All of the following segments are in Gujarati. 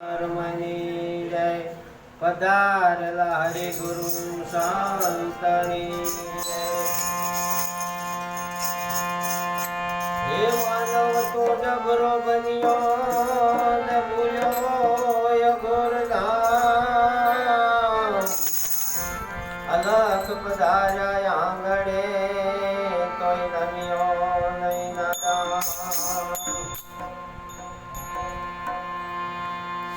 ધર્મની જય. પધારેલા હરિ ગુરુ જય. હે માનવ, તો જબરો બન્યો ને ભૂલ્યો ધામ અલખ પધાર્યા આંગણે તોય નમ્યો નહીં નાદામ.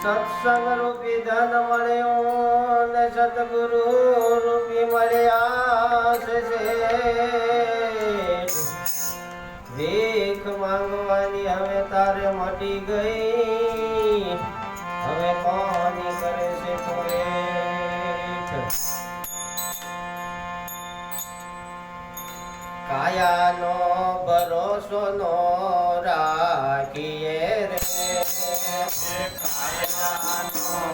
સત્સંગ રૂપી ધન મળ્યું ને સતગુરુ રૂપી મળ્યા છે ભીખ માંગવાની હવે તારે મટી ગઈ હવે કોની કરે છે પોએઠ કાયાનો ભરોસો નો રાખીએ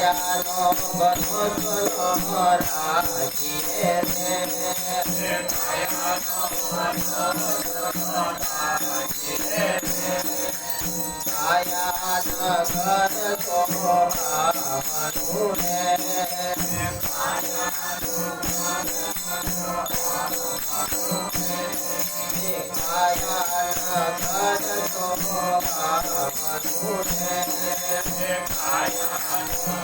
રે એ કાયાનો ભરોસો નો રાખીએ રે એ રાગે પસતાવો થાય મારવાલા એ કાયાનો ભરોસો નો રાખીએ રે કાયા નગર તો આવવાનું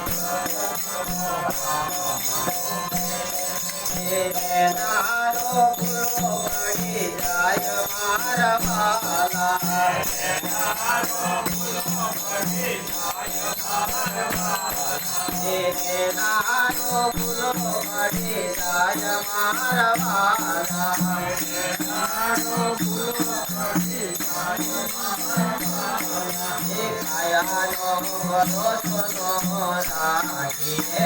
Yeah.